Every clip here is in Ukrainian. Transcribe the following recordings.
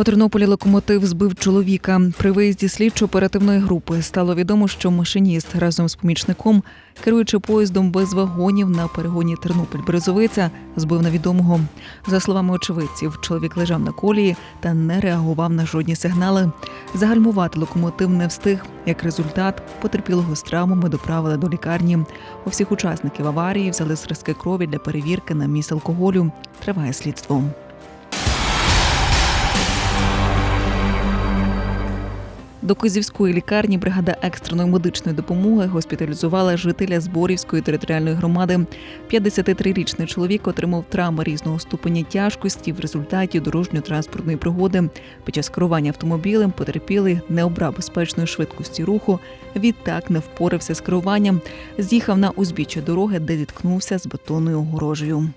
У Тернополі локомотив збив чоловіка. При виїзді слідчо-оперативної групи стало відомо, що машиніст разом з помічником, керуючи поїздом без вагонів на перегоні Тернопіль-Березовиця, збив невідомого. За словами очевидців, чоловік лежав на колії та не реагував на жодні сигнали. Загальмувати локомотив не встиг. Як результат, потерпілого з травмами доправили до лікарні. У всіх учасників аварії взяли зразки крові для перевірки на міст алкоголю. Триває слідство. До Козівської лікарні бригада екстреної медичної допомоги госпіталізувала жителя Зборівської територіальної громади. 53-річний чоловік отримав травми різного ступеня тяжкості в результаті дорожньо-транспортної пригоди. Під час керування автомобілем потерпілий не обрав безпечної швидкості руху. Відтак не впорався з керуванням. З'їхав на узбіччя дороги, де зіткнувся з бетонною огорожею.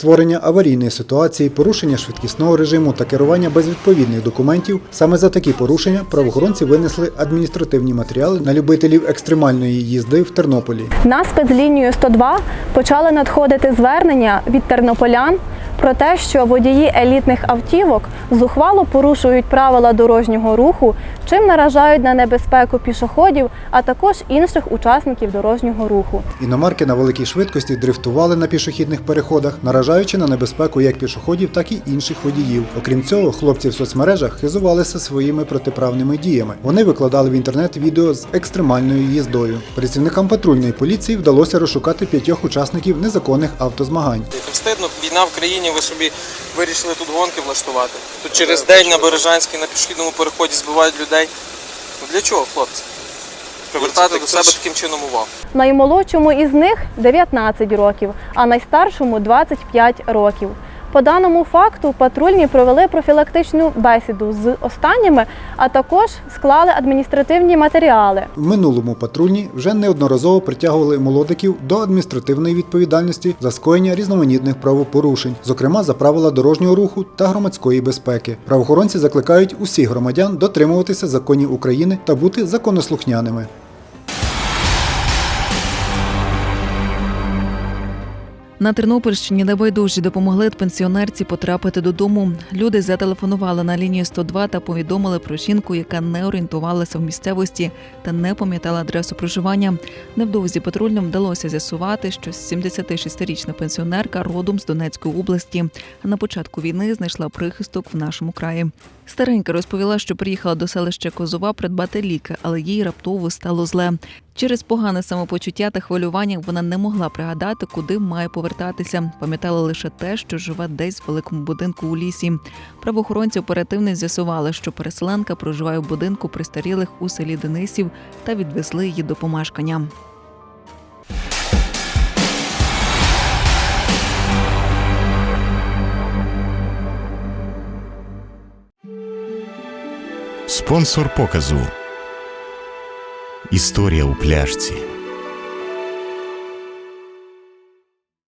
Створення аварійної ситуації, порушення швидкісного режиму та керування без відповідних документів. Саме за такі порушення правоохоронці винесли адміністративні матеріали на любителів екстремальної їзди в Тернополі. На спецлінію 102 почали надходити звернення від тернополян про те, що водії елітних автівок зухвало порушують правила дорожнього руху, чим наражають на небезпеку пішоходів, а також інших учасників дорожнього руху. Іномарки на великій швидкості дрифтували на пішохідних переходах, наражаючи на небезпеку як пішоходів, так і інших водіїв. Окрім цього, хлопці в соцмережах хизувалися своїми протиправними діями. Вони викладали в інтернет відео з екстремальною їздою. Працівникам патрульної поліції вдалося розшукати п'ятьох учасників незаконних автозмагань. Не встидно, війна в країні, ви собі вирішили тут гонки влаштувати. Тут через день на Бережанській на пішохідному переході збивають людей. Ну для чого, хлопці? Привертати до себе таким чином увагу. Наймолодшому із них 19 років, а найстаршому 25 років. По даному факту патрульні провели профілактичну бесіду з останніми, а також склали адміністративні матеріали. В минулому патрульні вже неодноразово притягували молодиків до адміністративної відповідальності за скоєння різноманітних правопорушень, зокрема за правила дорожнього руху та громадської безпеки. Правоохоронці закликають усіх громадян дотримуватися законів України та бути законослухняними. На Тернопільщині небайдужі допомогли пенсіонерці потрапити додому. Люди зателефонували на лінію 102 та повідомили про жінку, яка не орієнтувалася в місцевості та не пам'ятала адресу проживання. Невдовзі патрульним вдалося з'ясувати, що 76-річна пенсіонерка родом з Донецької області. На початку війни знайшла прихисток в нашому краї. Старенька розповіла, що приїхала до селища Козова придбати ліки, але їй раптово стало зле. Через погане самопочуття та хвилювання вона не могла пригадати, куди має повертатися. Пам'ятала лише те, що живе десь в великому будинку у лісі. Правоохоронці оперативно з'ясували, що переселенка проживає в будинку престарілих у селі Денисів та відвезли її до помешкання. Спонсор показу. Історія у пляшці.